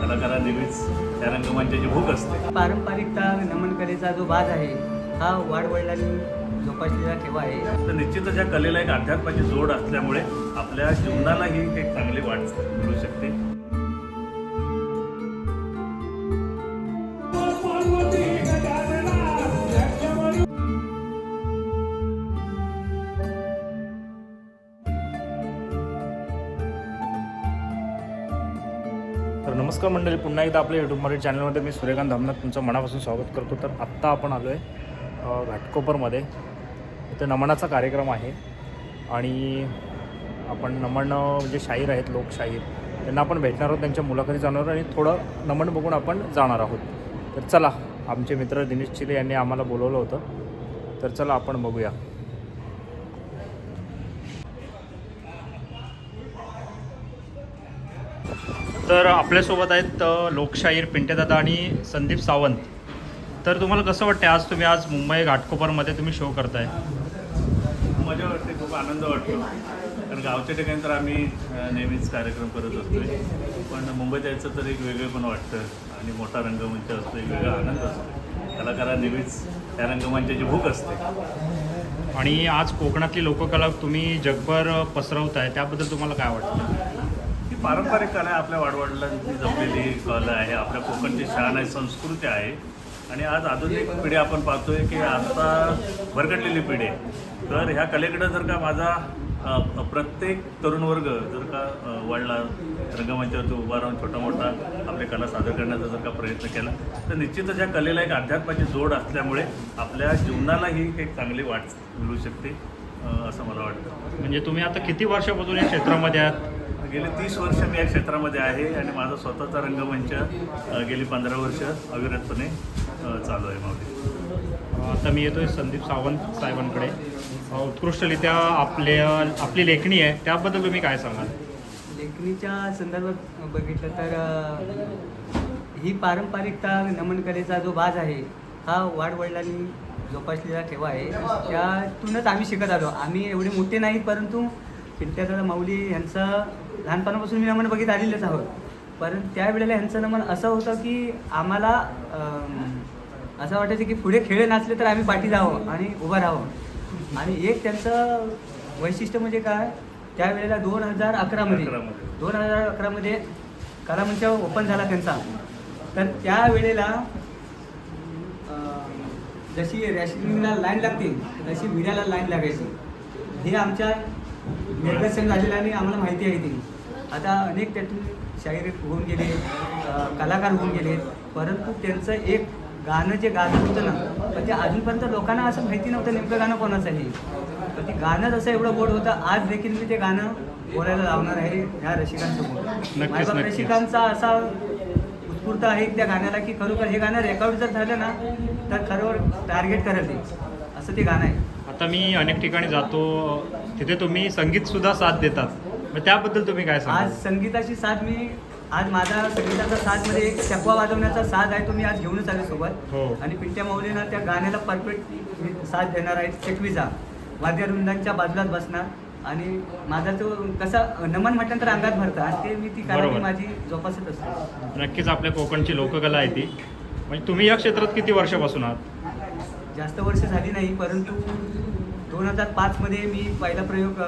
कलाकारा नेहमीच त्या रंगमंचाची भूक असते. पारंपरिकता नमन कलेचा जो बाज आहे हा वाडवडिलांनी जोपासलेला ठेवा आहे. तर निश्चितच या कलेला एक अध्यात्माची जोड असल्यामुळे आपल्या जीवनालाही एक चांगली वाट मिळू शकते. तर नमस्कार मंडळी पुन्हा एकदा आपल्या यूट्यूब मराठी चॅनलमध्ये मी सूर्यकांत धामनाथ तुमचं मनापासून स्वागत करतो. तर आत्ता आपण आलो आहे घाटकोपरमध्ये. इथे नमनाचा कार्यक्रम आहे. आणि आपण नमन म्हणजे जे शाहीर आहेत लोकशाहीर त्यांना आपण भेटणार आहोत त्यांच्या मुलाखती जाणार आहोत आणि थोडं नमन बघून आपण जाणार आहोत. तर चला आमचे मित्र दिनेश चिले यांनी आम्हाला बोलवलं होतं. तर चला आपण बघूया. तर आपल्यासोबत आहेत लोकशाहीर पिंटेदादा आणि संदीप सावंत. तर तुम्हाला कसं वाटतं आज तुम्ही आज मुंबई घाटकोपरमध्ये तुम्ही शो करताय? मजा वाटते खूप आनंद वाटतो. कारण गावच्या ठिकाणी तर आम्ही नेहमीच कार्यक्रम करत असतोय. पण मुंबईत यायचं तर एक वेगळं पण वाटतं आणि मोठा रंगमंच असतो एक वेगळा आनंद असतो. कलाकारा नेहमीच त्या रंगमंचाची भूक असते. आणि आज कोकणातली लोककला तुम्ही जगभर पसरवताय त्याबद्दल तुम्हाला काय वाटतं? पारंपरिक कला आहे आपल्या वाडवडिलांची जपलेली कला आहे आपल्या कोकणची शान आहे संस्कृती आहे. आणि आज आधुनिक पिढी आपण पाहतोय की आता भरकटलेली पिढी आहे. तर ह्या कलेकडं जर का माझा प्रत्येक तरुण वर्ग जर का अ, रंगमंचावरती उभा राहून छोटा मोठा आपली कला सादर करण्याचा जर का प्रयत्न केला तर निश्चितच ह्या कलेला एक अध्यात्माची जोड असल्यामुळे आपल्या जीवनालाही एक चांगली वाट मिळू शकते असं मला वाटतं. म्हणजे तुम्ही आता किती वर्षापासून या क्षेत्रामध्ये आहात? गेली तीस वर्ष मी या क्षेत्रामध्ये आहे आणि माझा स्वतःचा रंगमंच गेली पंधरा वर्ष अविरतपणे चालू आहे मावली आता मी येतोय संदीप सावंत साहेबांकडे. उत्कृष्टरित्या आपल्या आपली लेखणी आहे त्याबद्दल तुम्ही काय सांगाल? लेखणीच्या संदर्भात बघितलं तर ही पारंपरिकता नमन कलेचा जो बाज आहे हा वाडवडिलांनी जोपासलेला ठेवा आहे. त्यातूनच आम्ही शिकत आलो. आम्ही एवढे मोठे नाहीत परंतु पिंट्यादादा माऊली यांचं लहानपणापासून मी नमन बघित आलेलेच आहोत. परंतु त्यावेळेला ह्यांचं नमन असं होतं की आम्हाला असं वाटायचं की पुढे खेळ नाचले तर आम्ही पाठी जावं आणि उभं राहावं. आणि एक त्यांचं वैशिष्ट्य म्हणजे काय? त्यावेळेला दोन हजार अकरामध्ये. दोन हजार अकरामध्ये कलामंच ओपन झाला त्यांचा. तर त्यावेळेला जशी रॅशनिंगला लाईन लागते तशी मीडियाला लाईन लागायची. हे आमच्या निर्देशन झालेलं आणि आम्हाला माहिती आहे ती. आता अनेक त्यातून शाहीर होऊन गेले कलाकार होऊन गेले. परंतु त्यांचं एक गाणं जे गाणं होतं ना पण ते अजूनपर्यंत लोकांना असं माहिती नव्हतं नेमकं गाणं कोणाचं आहे पण ते गाणं जसं एवढं गोड होतं आज देखील मी ते गाणं बोलायला लावणार आहे ह्या रसिकांसमोर. माझ्या. रसिकांचा असा उत्स्फूर्त आहे त्या गाण्याला की खरोखर हे गाणं रेकॉर्ड जर झालं ना तर खरोखर टार्गेट करेल ते असं ते गाणं आहे. आता मी अनेक ठिकाणी जातो. तिथे तुम्ही संगीत सुद्धा साथ देतात. मग त्याबद्दल तुम्ही काय आज सांगाल संगीताची साथ मी आज माझा संगीताचा साथमध्ये एक चकवा वाजवण्याचा साथ आहे तो मी आज घेऊनच आले सोबत. हो. आणि पिंट्या माऊलीना त्या गाण्याला परफेक्ट साथ देणार आहे. चकवीचा वाद्यवृंदांच्या बाजूलाच बसणार. आणि माझा तो कसा नमन म्हटल्यानंतर अंगात भरतं. आणि ते मी ती बरोबर. मी माझी जोपासत असते. नक्कीच आपल्या कोकणची लोककला आहे ती. म्हणजे तुम्ही या क्षेत्रात किती वर्षापासून आहात? जास्त वर्ष झाली नाही परंतु दोन हजार पाचमध्ये मी पहिला प्रयोग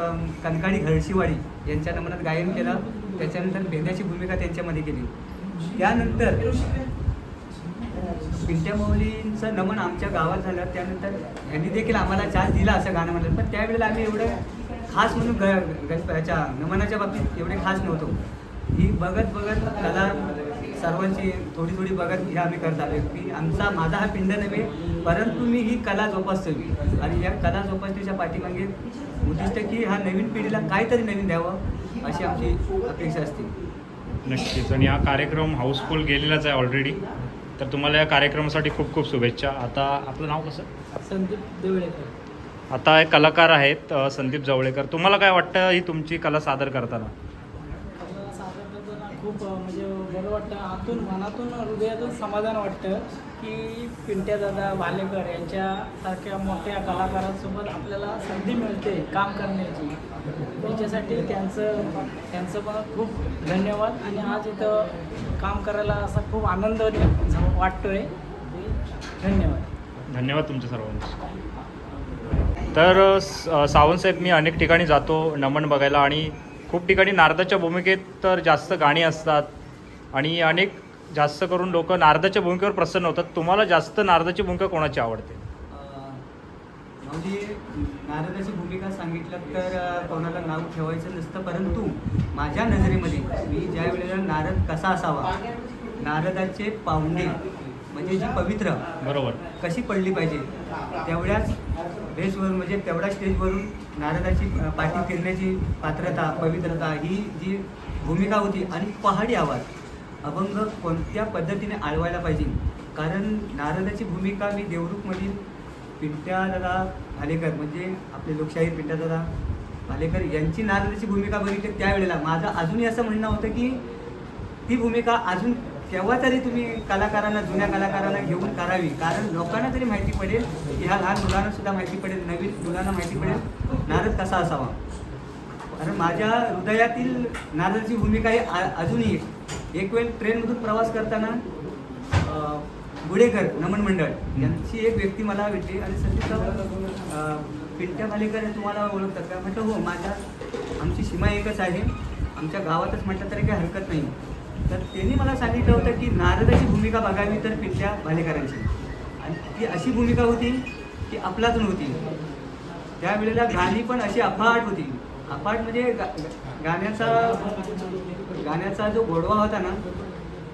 कनकाणी घरशीवाडी यांच्या नमनात गायन केलं. त्याच्यानंतर भेंड्याची भूमिका त्यांच्यामध्ये केली. त्यानंतर पिंट्या माऊलींचं नमन आमच्या गावात झालं. त्यानंतर यांनी देखील आम्हाला चान्स दिला असं गाणं म्हणलं पण त्यावेळेला आम्ही एवढं खास म्हणून ग गणप ह्याच्या नमनाच्या बाबतीत एवढे खास नव्हतो. ही बघत बघत कला सर्वांची थोडी थोडी बघत हे आम्ही करत आलो की आमचा माझा हा पिंड नव्हे परंतु मी ही कला जोपासतोय. आणि या कला जोपासण्याच्या पाठीमागे उद्दिष्ट की हा नवीन पिढीला काहीतरी नवीन द्यावं अशी आमची अपेक्षा असते. नक्कीच. आणि हा कार्यक्रम हाऊसफुल गेलेलाच आहे ऑलरेडी तर तुम्हाला या कार्यक्रमासाठी खूप खूप शुभेच्छा. आता आपलं नाव कसं? संदीप देवळेकर. आता एक कलाकार आहेत संदीप जवळेकर. तुम्हाला काय वाटतं ही तुमची कला सादर करताना? खूप म्हणजे बरं वाटतं आतून मनातून हृदयातून समाधान वाटतं की पिंट्या दादा भालेकर यांच्यासारख्या मोठ्या कलाकारांसोबत आपल्याला संधी मिळते काम करण्याची. त्याच्यासाठी त्यांचं त्यांचं पण खूप धन्यवाद. आणि आज इथं काम करायला असा खूप आनंद वाटतो वाटतोय. धन्यवाद. धन्यवाद तुमच्या सर्वांचे. तर स- मी अनेक ठिकाणी जातो नमन बघायला आणि खूप ठिकाणी नारदाच्या भूमिकेत तर जास्त गाणी असतात आणि अनेक जास्त करून लोक नारदाच्या भूमिकेवर प्रसन्न होतात. तुम्हाला जास्त नारदाची भूमिका कोणाची आवडते? म्हणजे नारदाची भूमिका सांगितलं तर कोणाला नाव ठेवायचं नसतं परंतु माझ्या नजरेमध्ये मी ज्या वेळेला नारद कसा असावा नारदाचे पाहुणे म्हणजे जी पवित्र बरोबर. कशी पडली पाहिजे तेवढ्याच बेसवर म्हणजे तेवढ्या स्टेजवरून नारदाची पाठी फिरण्याची पात्रता पवित्रता ही जी भूमिका होती आणि पहाडी आवाज अभंग कोणत्या पद्धतीने आळवायला पाहिजे? कारण नारदाची भूमिका मी देवरूखमधील पिंट्यादादा भालेकर म्हणजे आपले लोकशाहीर पिंट्यादादा भालेकर यांची नारदाची भूमिका बघितली त्यावेळेला. माझं अजूनही असं म्हणणं होतं की ती भूमिका अजून तेव्हा तरी तुम्ही कलाकारांना जुन्या कलाकारांना घेऊन करावी. कारण लोकांना तरी माहिती पडेल की ह्या लहान मुलांना सुद्धा माहिती पडेल नवीन मुलांना माहिती पडेल नारद कसा असावा. कारण माझ्या हृदयातील नारदची भूमिका ही आ- अजूनही एक. वेळ ट्रेनमधून प्रवास करताना गुडेकर नमन मंडळ यांची एक व्यक्ती मला भेटली आणि सध्या पिंट्या भालेकर तुम्हाला ओळखतात का? म्हटलं हो माझ्या आमची सीमा एकच आहे. आमच्या गावातच म्हटलं तरी काही हरकत नाही. तर त्यांनी मला सांगितलं होतं की नारदाची भूमिका बघावी तर पिंट्या भालेकरांची. आणि ती अशी भूमिका होती की आपलातून होती. त्यावेळेला गाणी पण अशी अफाट होती. अफाट म्हणजे गा गाण्याचा गाण्याचा जो गोडवा होता ना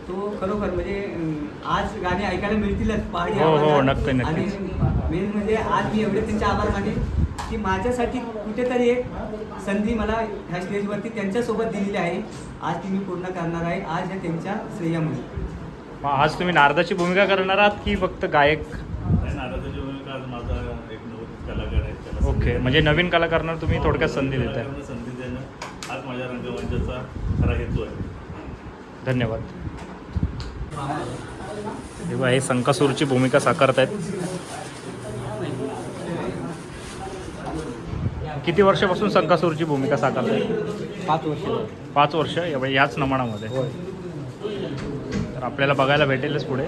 तो खरोखर म्हणजे आज गाणी ऐकायला मिळतीलच. पहाडी हो, हो. आणि मेन म्हणजे आज मी एवढे त्यांचे आभार मानेन की माझ्यासाठी कुठेतरी एक संधी मला ह्या स्टेजवरती त्यांच्यासोबत दिलेली आहे. आज ती मी पूर्ण करणार आहे. आज हे त्यांच्या श्रेयामुळे. मग आज तुम्ही नारदाची भूमिका करणार आहात की फक्त गायक? नारदाची भूमिका आज माझा एक नवोदित कलाकार आहे. त्याला ओके म्हणजे नवीन कलाकारांना तुम्ही थोडक्यात संधी देताय. कलाकारांना संधी देणं हाच माझ्या रंगमंचाचा खरा हेतू आहे. धन्यवाद. हे हे संकासूरची भूमिका साकारतायत. किती वर्षापासून संकासूरची भूमिका साकारतायत पाच वर्ष. पाच वर्ष या याच नमनामध्ये. तर आपल्याला बघायला भेटेलच पुढे.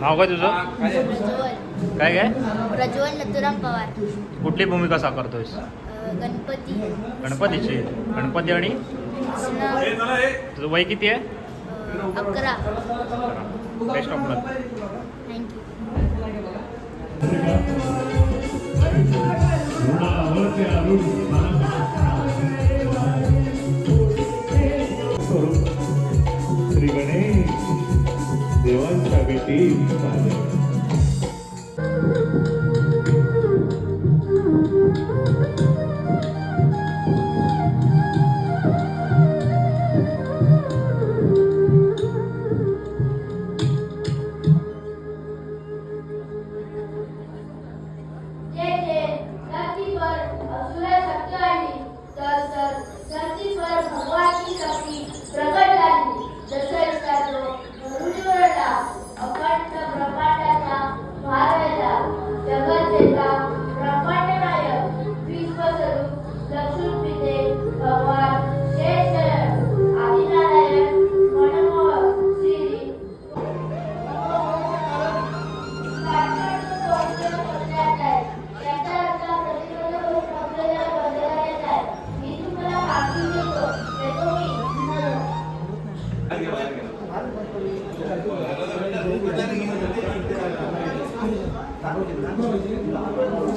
नाव काय तुझं? काय काय? प्रज्वल नथुराम पवार. कुठली भूमिका साकारतोयस? गणपती. गणपतीची. गणपती आणि? तुझं वय किती आहे? अकरा. Best of luck thank you Shri Ganesh देवांच्या बेटी 拿到了，已经拿到了。